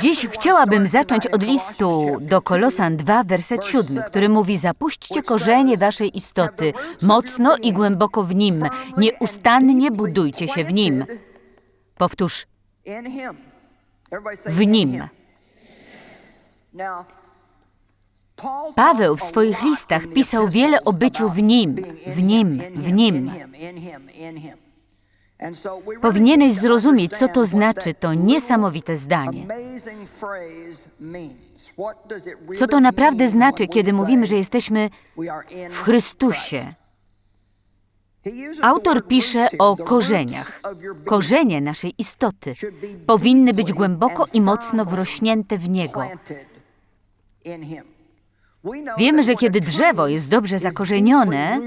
Dziś chciałabym zacząć od listu do Kolosan 2, werset 7, który mówi: Zapuśćcie korzenie waszej istoty, mocno i głęboko w nim, nieustannie budujcie się w nim. Powtórz, w nim. Paweł w swoich listach pisał wiele o byciu w nim, w nim, w nim. Powinieneś zrozumieć, co to znaczy to niesamowite zdanie. Co to naprawdę znaczy, kiedy mówimy, że jesteśmy w Chrystusie? Autor pisze o korzeniach. Korzenie naszej istoty powinny być głęboko i mocno wrośnięte w Niego. Wiemy, że kiedy drzewo jest dobrze zakorzenione,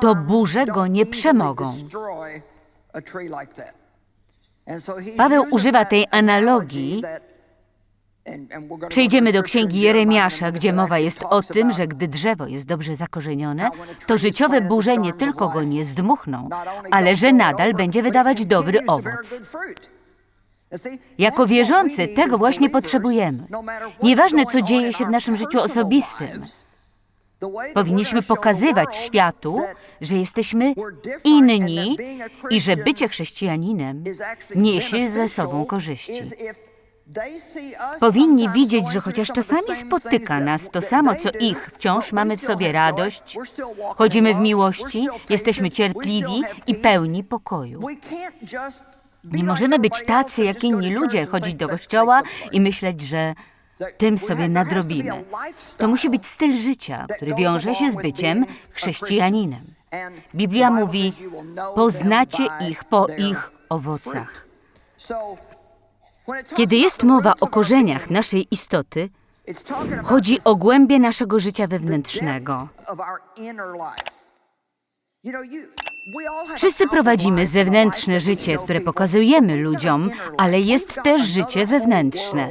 to burze go nie przemogą. Paweł używa tej analogii. Przejdziemy do księgi Jeremiasza, gdzie mowa jest o tym, że gdy drzewo jest dobrze zakorzenione, to życiowe burze nie tylko go nie zdmuchną, ale że nadal będzie wydawać dobry owoc. Jako wierzący tego właśnie potrzebujemy. Nieważne, co dzieje się w naszym życiu osobistym, powinniśmy pokazywać światu, że jesteśmy inni i że bycie chrześcijaninem niesie ze sobą korzyści. Powinni widzieć, że chociaż czasami spotyka nas to samo, co ich, wciąż mamy w sobie radość, chodzimy w miłości, jesteśmy cierpliwi i pełni pokoju. Nie możemy być tacy jak inni ludzie, chodzić do kościoła i myśleć, że tym sobie nadrobimy. To musi być styl życia, który wiąże się z byciem chrześcijaninem. Biblia mówi: Poznacie ich po ich owocach. Kiedy jest mowa o korzeniach naszej istoty, chodzi o głębie naszego życia wewnętrznego. Wszyscy prowadzimy zewnętrzne życie, które pokazujemy ludziom, ale jest też życie wewnętrzne.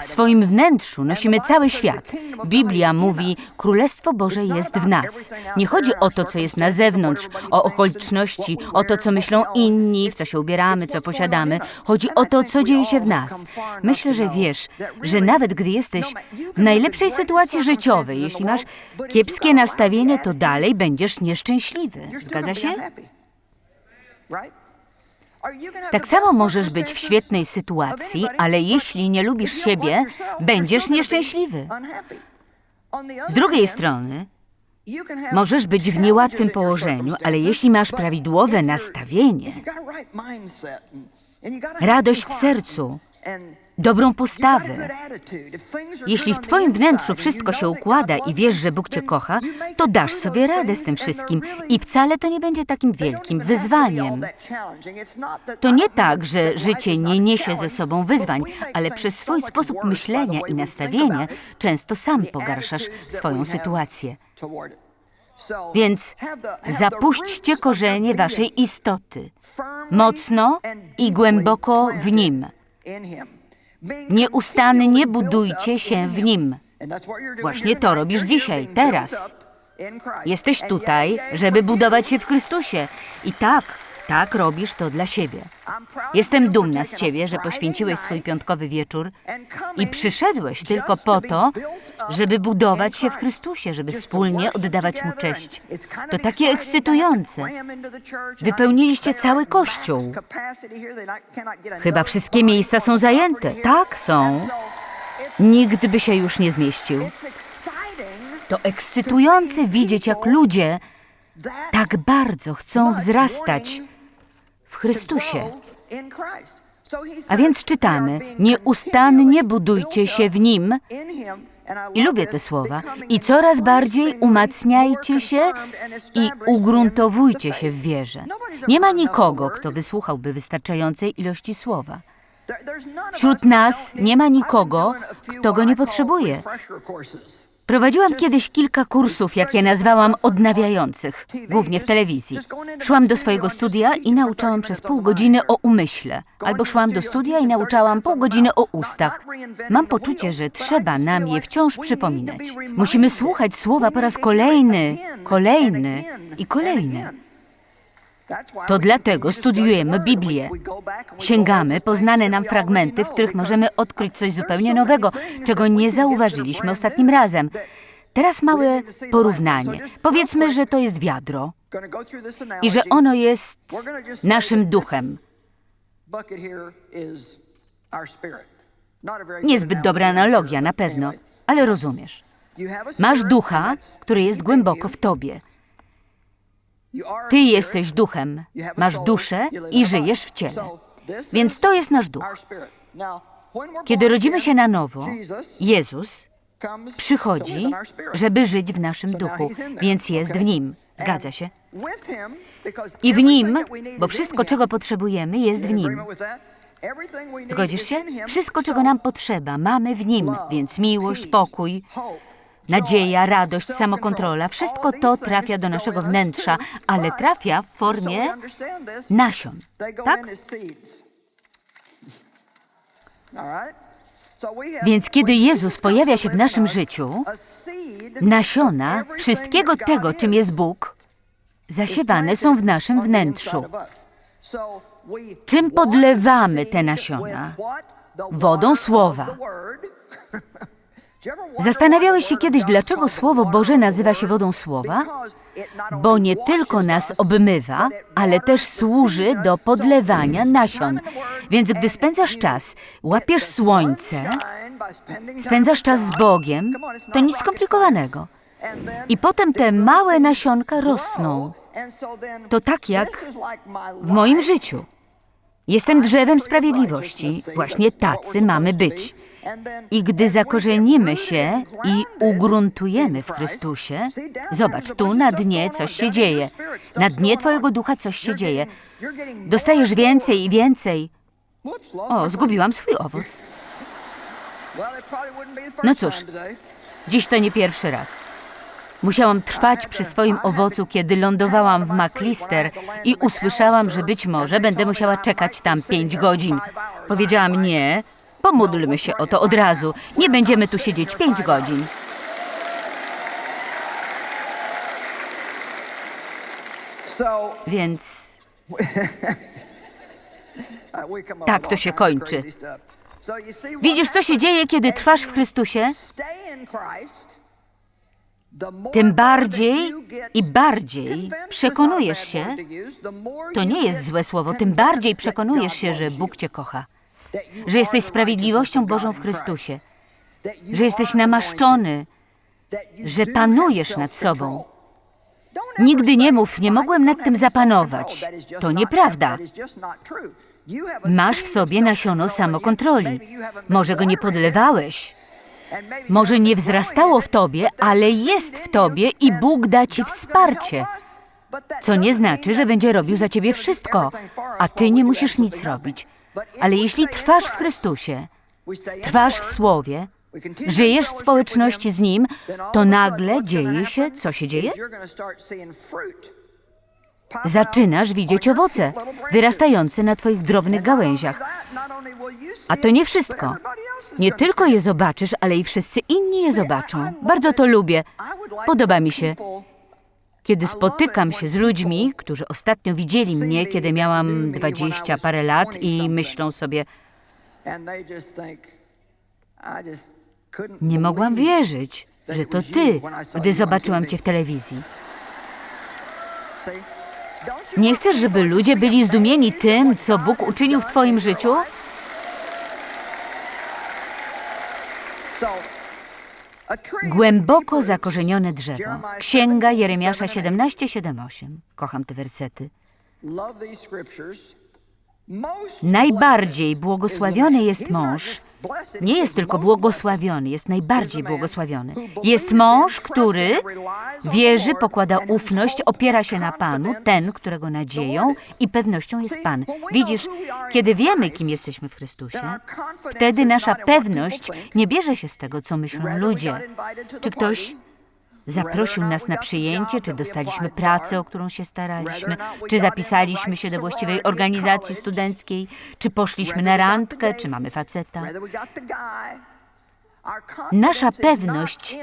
W swoim wnętrzu nosimy cały świat. Biblia mówi, Królestwo Boże jest w nas. Nie chodzi o to, co jest na zewnątrz, o okoliczności, o to, co myślą inni, w co się ubieramy, co posiadamy. Chodzi o to, co dzieje się w nas. Myślę, że wiesz, że nawet gdy jesteś w najlepszej sytuacji życiowej, jeśli masz kiepskie nastawienie, to dalej będziesz nieszczęśliwy. Zgadza się? Tak samo możesz być w świetnej sytuacji, ale jeśli nie lubisz siebie, będziesz nieszczęśliwy. Z drugiej strony, możesz być w niełatwym położeniu, ale jeśli masz prawidłowe nastawienie, radość w sercu, dobrą postawę. Jeśli w Twoim wnętrzu wszystko się układa i wiesz, że Bóg Cię kocha, to dasz sobie radę z tym wszystkim i wcale to nie będzie takim wielkim wyzwaniem. To nie tak, że życie nie niesie ze sobą wyzwań, ale przez swój sposób myślenia i nastawienie często sam pogarszasz swoją sytuację. Więc zapuśćcie korzenie waszej istoty, mocno i głęboko w nim. Nieustannie budujcie się w Nim. Właśnie to robisz dzisiaj, teraz. Jesteś tutaj, żeby budować się w Chrystusie. I tak, tak robisz to dla siebie. Jestem dumna z ciebie, że poświęciłeś swój piątkowy wieczór i przyszedłeś tylko po to, żeby budować się w Chrystusie, żeby wspólnie oddawać Mu cześć. To takie ekscytujące. Wypełniliście cały kościół. Chyba wszystkie miejsca są zajęte. Tak, są. Nikt by się już nie zmieścił. To ekscytujące widzieć, jak ludzie tak bardzo chcą wzrastać Chrystusie. A więc czytamy: Nieustannie budujcie się w nim. I lubię te słowa. I coraz bardziej umacniajcie się i ugruntowujcie się w wierze. Nie ma nikogo, kto wysłuchałby wystarczającej ilości słowa. Wśród nas nie ma nikogo, kto go nie potrzebuje. Prowadziłam kiedyś kilka kursów, jakie nazwałam odnawiających, głównie w telewizji. Szłam do swojego studia i nauczałam przez pół godziny o umyśle, albo szłam do studia i nauczałam pół godziny o ustach. Mam poczucie, że trzeba nam je wciąż przypominać. Musimy słuchać słowa po raz kolejny, kolejny i kolejny. To dlatego studiujemy Biblię. Sięgamy po znane nam fragmenty, w których możemy odkryć coś zupełnie nowego, czego nie zauważyliśmy ostatnim razem. Teraz małe porównanie. Powiedzmy, że to jest wiadro i że ono jest naszym duchem. Niezbyt dobra analogia, na pewno, ale rozumiesz. Masz ducha, który jest głęboko w tobie. Ty jesteś duchem, masz duszę i żyjesz w ciele. Więc to jest nasz duch. Kiedy rodzimy się na nowo, Jezus przychodzi, żeby żyć w naszym duchu, więc jest w nim. Zgadza się? I w nim, bo wszystko, czego potrzebujemy, jest w nim. Zgodzisz się? Wszystko, czego nam potrzeba, mamy w nim, więc miłość, pokój, nadzieja, radość, samokontrola, wszystko to trafia do naszego wnętrza, ale trafia w formie nasion. Tak? Więc kiedy Jezus pojawia się w naszym życiu, nasiona wszystkiego tego, czym jest Bóg, zasiewane są w naszym wnętrzu. Czym podlewamy te nasiona? Wodą słowa. Zastanawiałeś się kiedyś, dlaczego Słowo Boże nazywa się wodą słowa? Bo nie tylko nas obmywa, ale też służy do podlewania nasion. Więc gdy spędzasz czas, łapiesz słońce, spędzasz czas z Bogiem, to nic skomplikowanego. I potem te małe nasionka rosną. To tak jak w moim życiu. Jestem drzewem sprawiedliwości. Właśnie tacy mamy być. I gdy zakorzenimy się i ugruntujemy w Chrystusie, zobacz, tu na dnie coś się dzieje. Na dnie Twojego ducha coś się dzieje. Dostajesz więcej i więcej. O, zgubiłam swój owoc. No cóż, dziś to nie pierwszy raz. Musiałam trwać przy swoim owocu, kiedy lądowałam w McLister i usłyszałam, że być może będę musiała czekać tam pięć godzin. Powiedziałam nie, pomódlmy się o to od razu. Nie będziemy tu siedzieć pięć godzin. Więc Tak to się kończy. widzisz, co się dzieje, kiedy trwasz w Chrystusie? Tym bardziej i bardziej przekonujesz się, to nie jest złe słowo, tym bardziej przekonujesz się, że Bóg Cię kocha, że jesteś sprawiedliwością Bożą w Chrystusie, że jesteś namaszczony, że panujesz nad sobą. Nigdy nie mów, nie mogłem nad tym zapanować. To nieprawda. Masz w sobie nasiono samokontroli. Może go nie podlewałeś. Może nie wzrastało w tobie, ale jest w tobie i Bóg da ci wsparcie. Co nie znaczy, że będzie robił za ciebie wszystko, a ty nie musisz nic robić. Ale jeśli trwasz w Chrystusie, trwasz w Słowie, żyjesz w społeczności z Nim, to nagle dzieje się, co się dzieje? Zaczynasz widzieć owoce wyrastające na Twoich drobnych gałęziach. A to nie wszystko. Nie tylko je zobaczysz, ale i wszyscy inni je zobaczą. Bardzo to lubię. Podoba mi się, kiedy spotykam się z ludźmi, którzy ostatnio widzieli mnie, kiedy miałam dwadzieścia parę lat i myślą sobie, nie mogłam wierzyć, że to ty, gdy zobaczyłam cię w telewizji. Nie chcesz, żeby ludzie byli zdumieni tym, co Bóg uczynił w twoim życiu? Głęboko zakorzenione drzewo. Księga Jeremiasza 17:7-8. Kocham te wersety. Najbardziej błogosławiony jest mąż. Nie jest tylko błogosławiony, jest najbardziej błogosławiony. Jest mąż, który wierzy, pokłada ufność, opiera się na Panu, ten, którego nadzieją i pewnością jest Pan. Widzisz, kiedy wiemy, kim jesteśmy w Chrystusie, wtedy nasza pewność nie bierze się z tego, co myślą ludzie. Czy ktoś Zaprosił nas na przyjęcie, czy dostaliśmy pracę, o którą się staraliśmy, czy zapisaliśmy się do właściwej organizacji studenckiej, czy poszliśmy na randkę, czy mamy faceta. Nasza pewność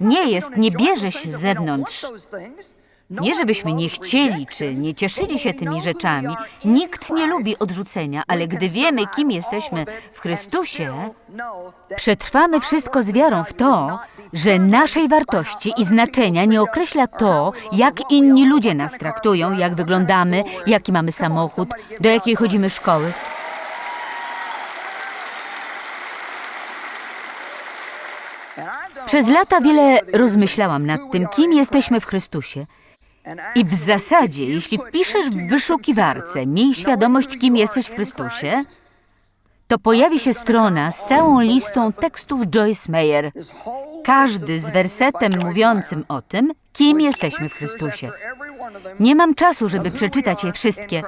nie jest, nie bierze się z zewnątrz. Nie żebyśmy nie chcieli czy nie cieszyli się tymi rzeczami. Nikt nie lubi odrzucenia, ale gdy wiemy, kim jesteśmy w Chrystusie, przetrwamy wszystko z wiarą w to, że naszej wartości i znaczenia nie określa to, jak inni ludzie nas traktują, jak wyglądamy, jaki mamy samochód, do jakiej chodzimy szkoły. Przez lata wiele rozmyślałam nad tym, kim jesteśmy w Chrystusie. I w zasadzie, jeśli wpiszesz w wyszukiwarce miej świadomość, kim jesteś w Chrystusie, to pojawi się strona z całą listą tekstów Joyce Meyer. Każdy z wersetem mówiącym o tym, kim jesteśmy w Chrystusie. Nie mam czasu, żeby przeczytać je wszystkie.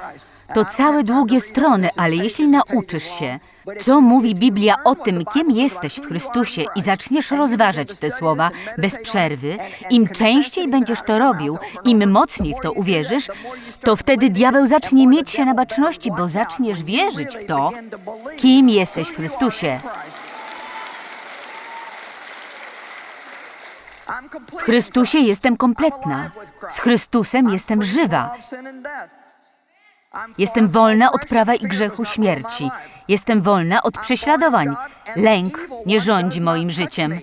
To całe długie strony, ale jeśli nauczysz się, co mówi Biblia o tym, kim jesteś w Chrystusie i zaczniesz rozważać te słowa bez przerwy, im częściej będziesz to robił, im mocniej w to uwierzysz, to wtedy diabeł zacznie mieć się na baczności, bo zaczniesz wierzyć w to, kim jesteś w Chrystusie. W Chrystusie jestem kompletna. Z Chrystusem jestem żywa. Jestem wolna od prawa i grzechu śmierci. Jestem wolna od prześladowań. Lęk nie rządzi moim życiem.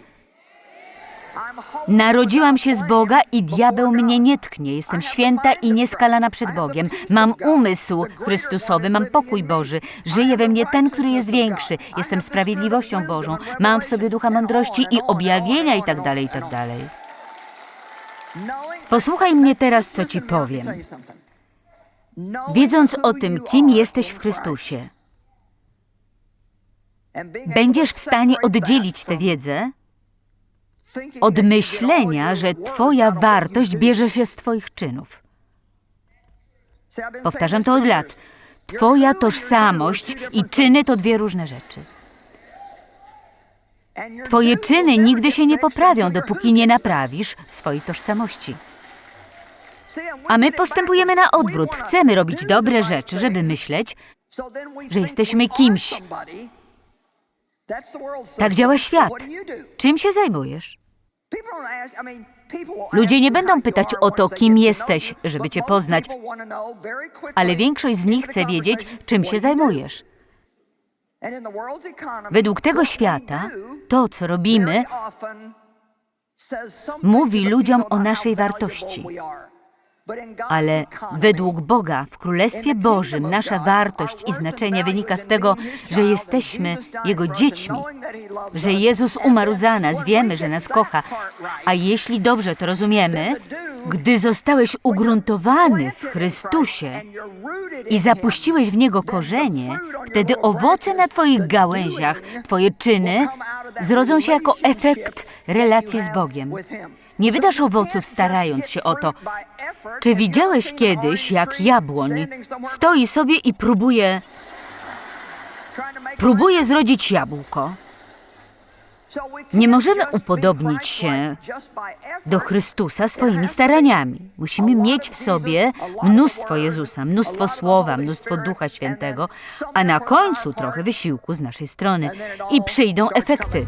Narodziłam się z Boga i diabeł mnie nie tknie. Jestem święta i nieskalana przed Bogiem. Mam umysł Chrystusowy, mam pokój Boży. Żyje we mnie ten, który jest większy. Jestem sprawiedliwością Bożą. Mam w sobie ducha mądrości i objawienia i tak dalej, i tak. Posłuchaj mnie teraz, co ci powiem. Wiedząc o tym, kim jesteś w Chrystusie, będziesz w stanie oddzielić tę wiedzę od myślenia, że Twoja wartość bierze się z Twoich czynów. Powtarzam to od lat. Twoja tożsamość i czyny to dwie różne rzeczy. Twoje czyny nigdy się nie poprawią, dopóki nie naprawisz swojej tożsamości. A my postępujemy na odwrót. Chcemy robić dobre rzeczy, żeby myśleć, że jesteśmy kimś. Tak działa świat. Czym się zajmujesz? Ludzie nie będą pytać o to, kim jesteś, żeby cię poznać, ale większość z nich chce wiedzieć, czym się zajmujesz. Według tego świata, to, co robimy, mówi ludziom o naszej wartości. Ale według Boga, w Królestwie Bożym, nasza wartość i znaczenie wynika z tego, że jesteśmy Jego dziećmi, że Jezus umarł za nas, wiemy, że nas kocha. A jeśli dobrze to rozumiemy, gdy zostałeś ugruntowany w Chrystusie i zapuściłeś w Niego korzenie, wtedy owoce na Twoich gałęziach, Twoje czyny zrodzą się jako efekt relacji z Bogiem. Nie wydasz owoców starając się o to. Czy widziałeś kiedyś, jak jabłoń stoi sobie i próbuje, próbuje zrodzić jabłko? Nie możemy upodobnić się do Chrystusa swoimi staraniami. Musimy mieć w sobie mnóstwo Jezusa, mnóstwo Słowa, mnóstwo Ducha Świętego, a na końcu trochę wysiłku z naszej strony i przyjdą efekty.